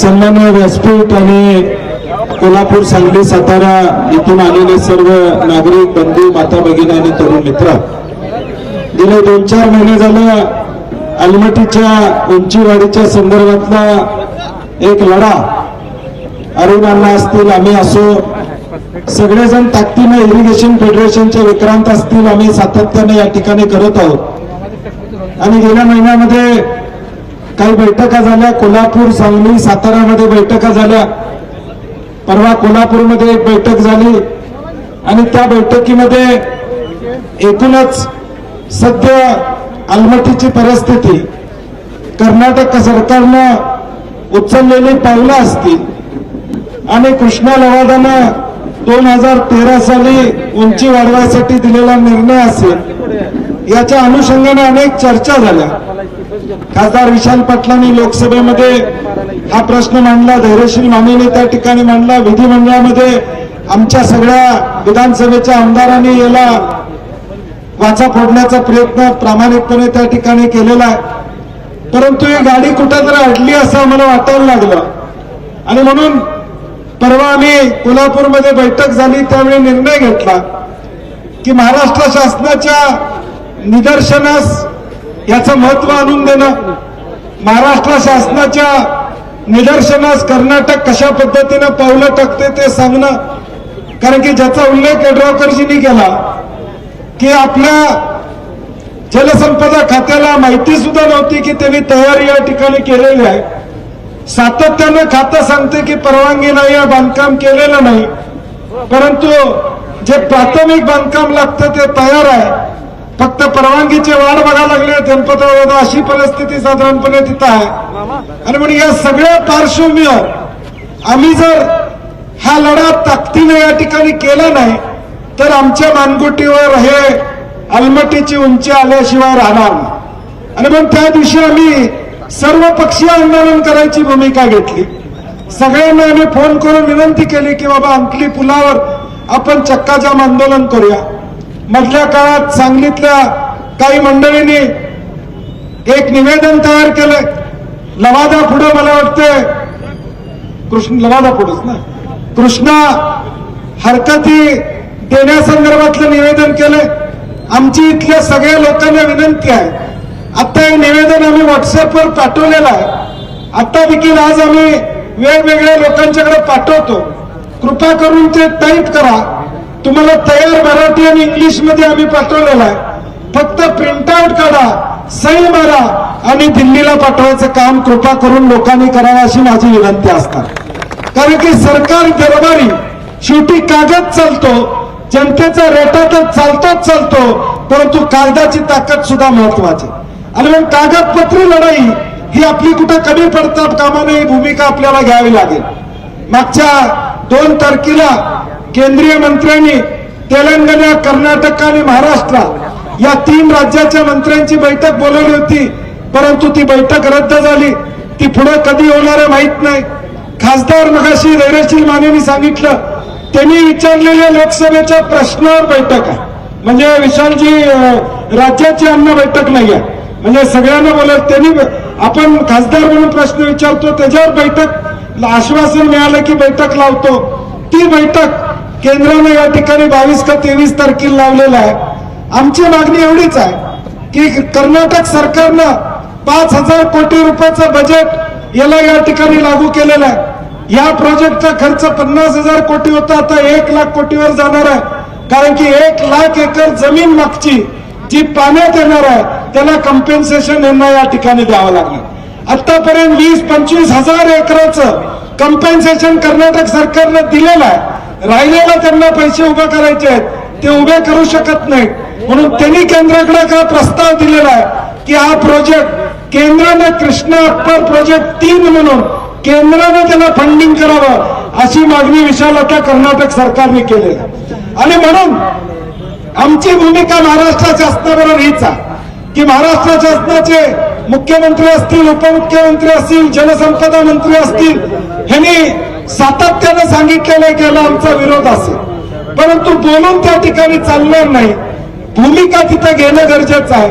सन्मान्य व्यासपीठ आणि कोल्हापूर सांगली सातारा इथून आलेले सर्व नागरिक बंधू माता भगिनी आणि तरुण मित्र. गेले दोन चार महिने झालं अलमटीच्या उंचीवाडीच्या संदर्भातला एक लढा. अरुण अण्णा असतील आम्ही असो. सगळेजण ताकदीनं इरिगेशन फेडरेशनचे विक्रांत असतील आम्ही सातत्याने या ठिकाणी करत आहोत. आणि गेल्या महिन्यामध्ये काही बैठका झाल्या. कोल्हापूर सांगली सातारामध्ये बैठका झाल्या. परवा कोल्हापूरमध्ये एक बैठक झाली. आणि त्या बैठकीमध्ये एकूणच सध्या अलमटीची परिस्थिती कर्नाटक सरकारनं उचललेली पावलं असतील. आणि कृष्णा लवादानं दोन हजार तेरा साली उंची वाढवायसाठी दिलेला निर्णय असेल याच्या अनुषंगाने अनेक चर्चा झाल्या. खासदार विशाल पाटलांनी लोकसभेमध्ये हा प्रश्न मांडला धैर्यशील मानेने त्या ठिकाणी मांडला विधिमंडळामध्ये आमच्या सगळ्या विधानसभेच्या आमदारांनी याला वाचा फोडण्याचा प्रयत्न प्रामाणिकपणे त्या ठिकाणी केलेला आहे. परंतु ही गाडी कुठंतरी अडली असं आम्हाला वाटायला लागलं. आणि म्हणून परवा आम्ही कोल्हापूरमध्ये बैठक झाली त्यावेळी निर्णय घेतला की महाराष्ट्र शासनाच्या निदर्शनास याचं महत्त्व आणून देणं. महाराष्ट्र शासनाच्या निदर्शनास कर्नाटक कशा पद्धतीनं पावलं टाकते ते सांगणं. कारण की ज्याचा उल्लेख यड्रावकरजींनी केला की आपल्या जलसंपदा खात्याला माहिती सुद्धा नव्हती की त्यांनी तयारी या ठिकाणी केलेली आहे. सातत्यानं खातं सांगते की परवानगी नाही या बांधकाम केलेलं नाही. परंतु जे प्राथमिक बांधकाम लागतं ते तयार आहे. फक्त परवानगीची वाढ बघायला लागली गणपतराव अशी परिस्थिती साधारणपणे तिथं आहे. आणि म्हणून या सगळ्या पार्श्वभूमीवर आम्ही जर हा लढा ताकदीने या ठिकाणी केला नाही तर आमच्या मानगुटीवर हे अलमटीची उंची आल्याशिवाय राहणार नाही. आणि मग त्या दिवशी आम्ही सर्व पक्षीय आंदोलन करायची भूमिका घेतली. सगळ्यांना आम्ही फोन करून विनंती केली की बाबा अंकली पुलावर आपण चक्काजाम आंदोलन करूया. मधल्या काळात सांगलीतल्या काही मंडळींनी एक निवेदन तयार केलंय. लवादा पुढे मला वाटतंय कृष्ण लवादा पुढेच ना? कृष्णा हरकती देण्यासंदर्भातलं निवेदन केलंय. आमची इथल्या सगळ्या लोकांना विनंती आहे. आता हे निवेदन आम्ही व्हॉट्सअपवर पाठवलेलं आहे. आता देखील आज आम्ही वेगवेगळ्या लोकांच्याकडे पाठवतो. कृपा करून ते टाईप करा. तुम्हाला तयार मराठी आणि इंग्लिशमध्ये आम्ही पाठवलेलं आहे. फक्त प्रिंटआउट काढा सही मारा आणि दिल्लीला पाठवायचं काम कृपा करून लोकांनी करावं अशी माझी विनंती असतात कारण की सरकार दरबारी शेवटी कागद चालतो जनतेचा रेटातच चालतोच चालतो परंतु कागदाची ताकद सुद्धा महत्वाची. आणि मग कागदपत्री लढाई ही आपली कुठं कमी पडतात कामाने ही भूमिका आपल्याला घ्यावी लागेल. मागच्या दोन तारखेला केंद्रीय मंत्र्यांनी तेलंगणा कर्नाटक आणि महाराष्ट्र या तीन राज्याच्या मंत्र्यांची बैठक बोलवली होती. परंतु ती बैठक रद्द झाली. ती पुढे कधी होणार आहे माहीत नाही. खासदार मगाशी धैर्यशील मानेनी सांगितलं. त्यांनी विचारलेल्या लोकसभेच्या प्रश्नावर बैठक आहे. म्हणजे विशालजी राज्याची अन्न बैठक नाही आहे. म्हणजे सगळ्यांना बोलत त्यांनी आपण खासदार म्हणून प्रश्न विचारतो त्याच्यावर बैठक आश्वासन मिळालं की बैठक लावतो. ती बैठक केंद्रानं या ठिकाणी बावीस का तेवीस तारखेला लावलेलं आहे. आमची मागणी एवढीच आहे की कर्नाटक सरकारनं पाच हजार कोटी रुपयाचं बजेट याला या ठिकाणी लागू केलेलं आहे. या प्रोजेक्टचा खर्च पन्नास हजार कोटी होता आता एक लाख कोटीवर जाणार आहे. कारण की एक लाख एकर जमीन मागची जी पाण्यात येणार आहे त्याला कम्पेन्सेशन यांना या ठिकाणी द्यावं लागलं आतापर्यंत वीस पंचवीस हजार एकराचं कम्पेन्सेशन कर्नाटक सरकारनं दिलेलं आहे. राहिलेला त्यांना पैसे उभे करायचे आहेत ते उभे करू शकत नाहीत. म्हणून त्यांनी केंद्राकडे का प्रस्ताव दिलेला आहे की हा प्रोजेक्ट केंद्राने कृष्णा अप्पर प्रोजेक्ट तीन म्हणून केंद्राने त्याला फंडिंग करावं अशी मागणी विशाल आता कर्नाटक सरकारने केली आणि म्हणून आमची भूमिका महाराष्ट्र शासनाबरोबर हीच आहे की महाराष्ट्र शासनाचे मुख्यमंत्री असतील उपमुख्यमंत्री असतील जलसंपदा मंत्री असतील ह्यांनी सातत्यानं सांगितलेलं आहे की आमचा विरोध असेल. परंतु बोलून त्या ठिकाणी चालणार नाही. भूमिका तिथं घेणं गरजेचं आहे.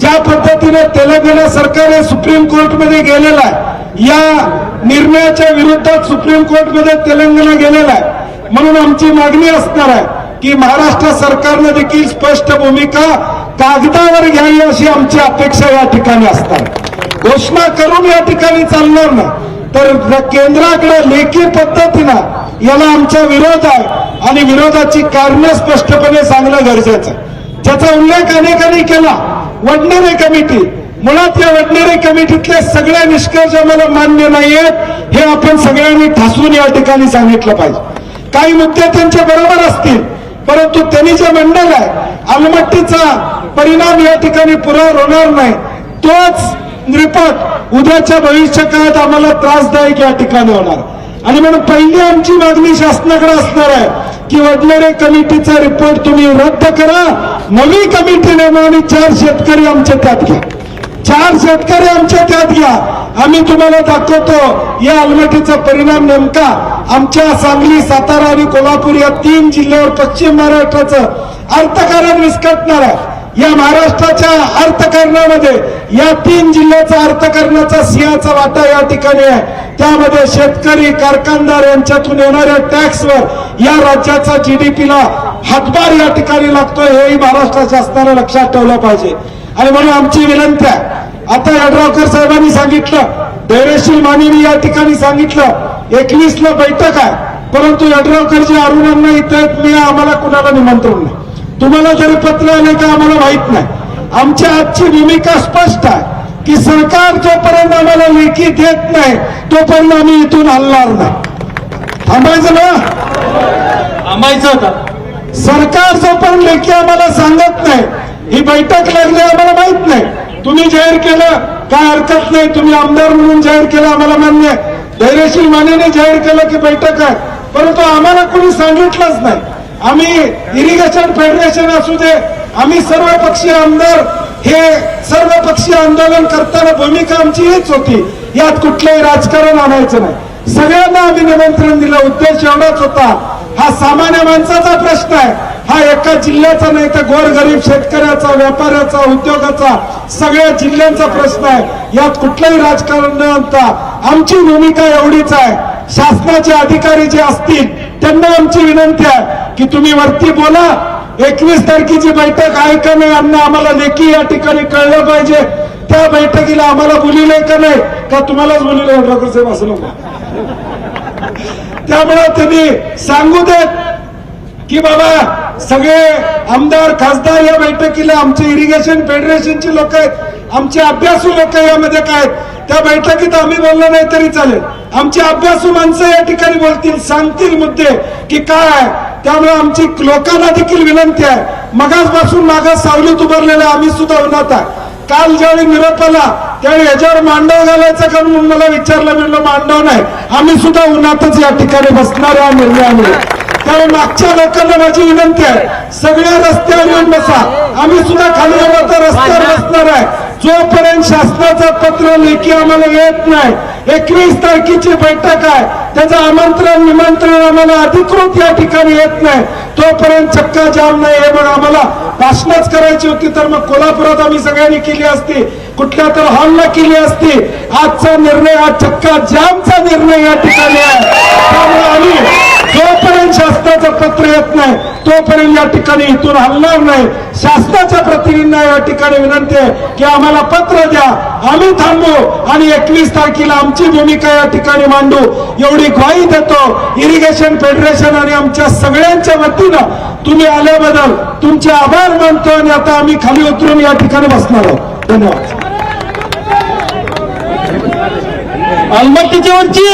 ज्या पद्धतीने तेलंगणा सरकार हे सुप्रीम कोर्टमध्ये गेलेलं आहे या निर्णयाच्या विरोधात सुप्रीम कोर्टमध्ये तेलंगणा गेलेला आहे. म्हणून आमची मागणी असणार आहे की महाराष्ट्र सरकारनं देखील स्पष्ट भूमिका कागदावर घ्यावी अशी आमची अपेक्षा या ठिकाणी असणार. घोषणा करून या ठिकाणी चालणार नाही. तर केंद्राकडे लेखी पद्धतीनं याला आमचा विरोध आहे आणि विरोधाची कारणं स्पष्टपणे सांगणं गरजेचं आहे. ज्याचा उल्लेख अनेकांनी केला. वडनेरे कमिटी. मुळात या वडनेरे कमिटीतले सगळे निष्कर्ष मला मान्य नाहीयेत हे आपण सगळ्यांनी ठासून या ठिकाणी सांगितलं पाहिजे. काही मुद्दे त्यांच्या बरोबर असतील परंतु त्यांनी जे मंडळ आहे अलमट्टीचा परिणाम या ठिकाणी पुरावर होणार नाही. तोच रिपोर्ट उद्याच्या भविष्य काळात आम्हाला त्रासदायक या ठिकाणी होणार. आणि म्हणून पहिली आमची मागणी शासनाकडे असणार आहे की वडलेरे कमिटीचा रिपोर्ट तुम्ही रद्द करा. नवी कमिटी नेमा आणि चार शेतकरी आमच्या त्यात घ्या. चार शेतकरी आमच्या त्यात घ्या. आम्ही तुम्हाला दाखवतो या अलमटीचा परिणाम नेमका आमच्या सांगली सातारा आणि कोल्हापूर या तीन जिल्ह्यावर पश्चिम महाराष्ट्राचं अर्थकारण विस्कटणार आहे. या महाराष्ट्राच्या अर्थकारणामध्ये या तीन जिल्ह्याचा अर्थकारणाचा सिंहाचा वाटा या ठिकाणी आहे. त्यामध्ये शेतकरी कारखानदार यांच्यातून येणाऱ्या टॅक्सवर या राज्याचा जीडीपीला हातभार या ठिकाणी लागतोय हेही महाराष्ट्र शासनाला लक्षात ठेवलं पाहिजे. आणि म्हणून आमची विनंती आहे आता यड्रावकर साहेबांनी सांगितलं धैर्यशील मानेनी या ठिकाणी सांगितलं एकवीस ला बैठक आहे परंतु यड्रावकरजी अरुणांना इथे मी आम्हाला कुणाला निमंत्रण नाही. तुम्हाला जरी पत्र आले का आम्हाला माहीत नाही. आमच्या आजची भूमिका स्पष्ट आहे की सरकार जोपर्यंत आम्हाला लेखी देत नाही तोपर्यंत आम्ही इथून हलणार नाही. थांबायचं ना? थांबायचं होतं सरकार जोपर्यंत लेखी आम्हाला सांगत नाही ही बैठक लागली आम्हाला माहीत नाही. तुम्ही जाहीर केलं काय हरकत नाही. तुम्ही आमदार म्हणून जाहीर केलं आम्हाला मान्य आहे. धैर्यशील मानेने जाहीर केलं की बैठक आहे. परंतु आम्हाला कोणी सांगितलंच नाही. आम्ही इरिगेशन फेडरेशन असू दे आम्ही सर्व पक्षीय आमदार हे सर्व पक्षीय आंदोलन करताना भूमिका आमची हीच होती. यात कुठलंही राजकारण आणायचं नाही. सगळ्यांना आम्ही निमंत्रण दिलं. उद्देश एवढाच होता. हा सामान्य माणसाचा प्रश्न आहे. हा एका जिल्ह्याचा नाही तर गोरगरीब शेतकऱ्याचा व्यापाऱ्याचा उद्योगाचा सगळ्या जिल्ह्यांचा प्रश्न आहे. यात कुठलंही राजकारण न आणता आमची भूमिका एवढीच आहे. शासनाचे अधिकारी जे असतील त्यांना आमची विनंती आहे की तुम्ही वरती बोला. एकवीस तारखेची बैठक आहे का नाही अन्न आम्हाला लेखी या ठिकाणी कळलं पाहिजे. त्या बैठकीला आम्हाला बोलिले का नाही का तुम्हालाच बोलिले ठाकूर साहेब असं नको. त्यामुळे त्यांनी सांगू देत की बाबा सगळे आमदार खासदार या बैठकीला आमचे इरिगेशन फेडरेशनची लोक आहेत आमचे अभ्यासू लोक यामध्ये काय आहेत? त्या बैठकीत आम्ही बोललो नाही तरी चालेल. आमची अभ्यासू माणसं या ठिकाणी बोलतील सांगतील मुद्दे की काय आहे. त्यामुळे आमची लोकांना देखील विनंती आहे. मगासपासून मागास सावलीत उभारलेल्या आम्ही सुद्धा उन्हात आहे. काल ज्यावेळी निरोप आला त्यावेळी याच्यावर मांडव घालायचं का म्हणून मला विचारलं म्हणलं मांडव नाही. आम्ही सुद्धा उन्हातच या ठिकाणी बसणार या निर्णयामुळे. त्यामुळे मागच्या लोकांना माझी विनंती आहे सगळ्या रस्त्यावर येऊन बसा. आम्ही सुद्धा खाली आलो रस्त्यावर बसणार आहे. जोपर्यंत शासनाचं पत्र लेखी आम्हाला येत नाही एकवीस तारखेची बैठक आहे त्याचं आमंत्रण निमंत्रण आम्हाला अधिकृत या ठिकाणी येत नाही तोपर्यंत चक्का जाम नाही हे मग आम्हाला भाषणच करायची होती तर मग कोल्हापुरात आम्ही सगळ्यांनी केली असती कुठल्या तर हॉलला केली असती. आजचा निर्णय हा चक्का जामचा निर्णय या ठिकाणी आहे. त्यामुळे आम्ही जोपर्यंत शासनाचं पत्र येत नाही तोपर्यंत या ठिकाणी इथून हलणार नाही. शासनाच्या प्रतिनिधींना या ठिकाणी विनंती आहे की आम्हाला पत्र द्या. आम्ही थांबू आणि एकवीस तारखेला आमची भूमिका या ठिकाणी मांडू. एवढी ग्वाही देतो इरिगेशन फेडरेशन आणि आमच्या सगळ्यांच्या वतीनं. तुम्ही आल्याबद्दल तुमचे आभार मानतो आणि आता आम्ही खाली उतरून या ठिकाणी बसणार आहोत. धन्यवाद. अलमट्टीच्या वरची.